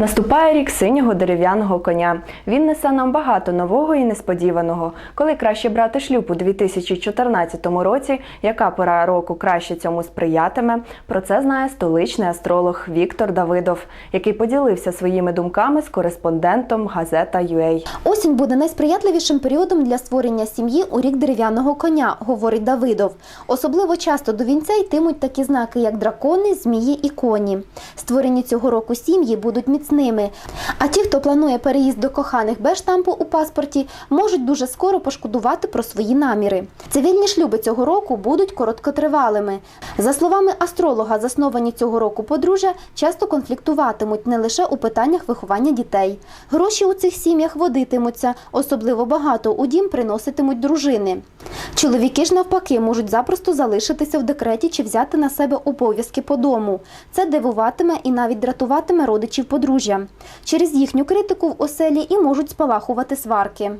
Наступає рік синього дерев'яного коня. Він несе нам багато нового і несподіваного. Коли краще брати шлюб у 2014 році, яка пора року краще цьому сприятиме? Про це знає столичний астролог Віктор Давидов, який поділився своїми думками з кореспондентом газета UA. Осінь буде найсприятливішим періодом для створення сім'ї у рік дерев'яного коня, говорить Давидов. Особливо часто до вінця йтимуть такі знаки, як дракони, змії і коні. Створені цього року сім'ї будуть міцними. А ті, хто планує переїзд до коханих без штампу у паспорті, можуть дуже скоро пошкодувати про свої наміри. Цивільні шлюби цього року будуть короткотривалими. За словами астролога, засновані цього року подружжя часто конфліктуватимуть не лише у питаннях виховання дітей. Гроші у цих сім'ях водитимуться, особливо багато у дім приноситимуть дружини. Чоловіки ж навпаки можуть запросто залишитися в декреті чи взяти на себе обов'язки по дому. Це дивуватиме і навіть дратуватиме родичів подружжя. Через їхню критику в оселі і можуть спалахувати сварки.